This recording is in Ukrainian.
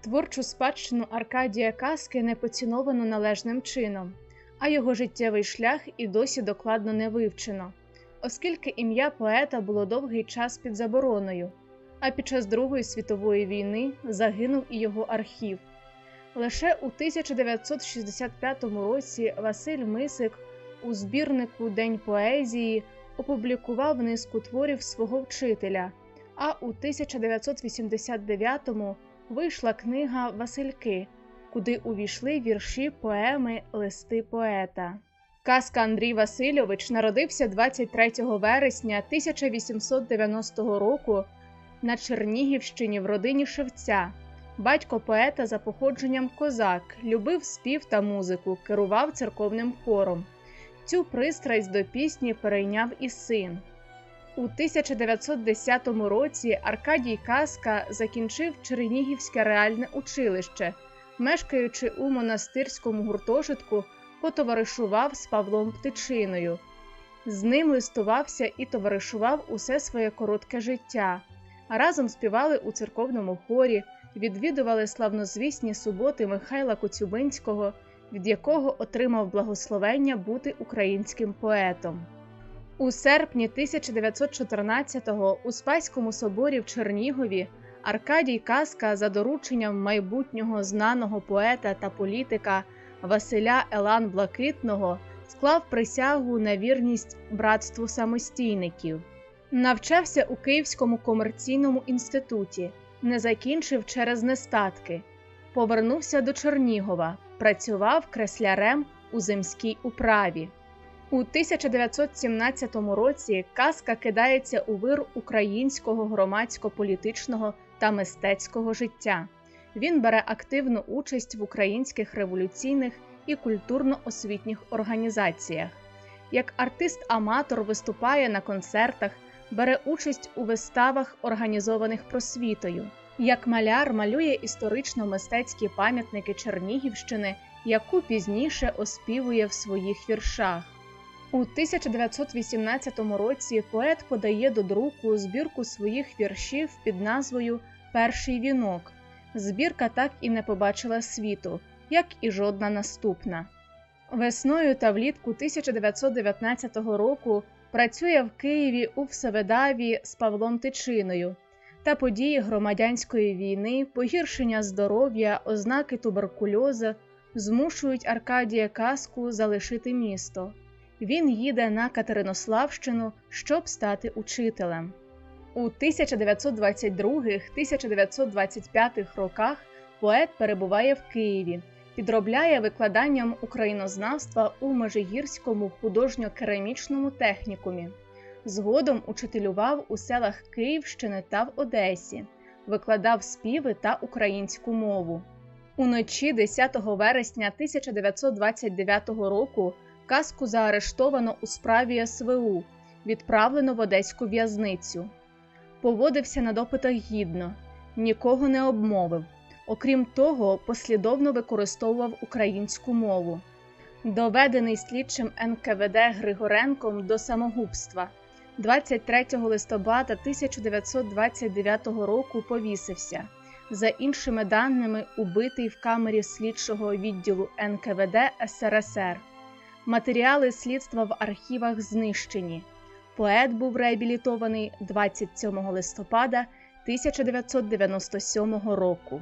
Творчу спадщину Аркадія Каски не поціновано належним чином, а його життєвий шлях і досі докладно не вивчено, оскільки ім'я поета було довгий час під забороною, а під час Другої світової війни загинув і його архів. Лише у 1965 році Василь Мисик у збірнику День поезії опублікував низку творів свого вчителя, а у 1989-му вийшла книга Васильки, куди увійшли вірші поеми Листи поета. Казка Андрій Васильович народився 23 вересня 1890 року на Чернігівщині в родині Шевця. Батько поета за походженням козак, любив спів та музику, керував церковним хором. Цю пристрасть до пісні перейняв і син. У 1910 році Аркадій Каска закінчив Чернігівське реальне училище, мешкаючи у монастирському гуртожитку, потоваришував з Павлом Птичиною. З ним листувався і товаришував усе своє коротке життя. Разом співали у церковному хорі, відвідували славнозвісні суботи Михайла Коцюбинського, від якого отримав благословення бути українським поетом. У серпні 1914-го у Спаському соборі в Чернігові Аркадій Каска за дорученням майбутнього знаного поета та політика Василя Елан Блакитного склав присягу на вірність братству самостійників. Навчався у Київському комерційному інституті, не закінчив через нестатки. Повернувся до Чернігова, працював креслярем у земській управі. У 1917 році казка кидається у вир українського громадсько-політичного та мистецького життя. Він бере активну участь в українських революційних і культурно-освітніх організаціях. Як артист-аматор виступає на концертах, бере участь у виставах, організованих просвітою. Як маляр малює історично-мистецькі пам'ятники Чернігівщини, яку пізніше оспівує в своїх віршах. У 1918 році поет подає до друку збірку своїх віршів під назвою Перший вінок. Збірка так і не побачила світу, як і жодна наступна. Весною та влітку 1919 року працює в Києві у Всеведаві з Павлом Тичиною та події громадянської війни, погіршення здоров'я, ознаки туберкульозу змушують Аркадія Каску залишити місто. Він їде на Катеринославщину, щоб стати учителем. У 1922-1925 роках поет перебуває в Києві, підробляє викладанням українознавства у Межигірському художньо-керамічному технікумі. Згодом учителював у селах Київщини та в Одесі, викладав співи та українську мову. Уночі 10 вересня 1929 року казку заарештовано у справі СВУ, відправлено в одеську в'язницю. Поводився на допитах гідно, нікого не обмовив. Окрім того, послідовно використовував українську мову. Доведений слідчим НКВД Григоренком до самогубства. 23 листопада 1929 року повісився. За іншими даними, убитий в камері слідчого відділу НКВД СРСР. Матеріали слідства в архівах знищені. Поет був реабілітований 27 листопада 1997 року.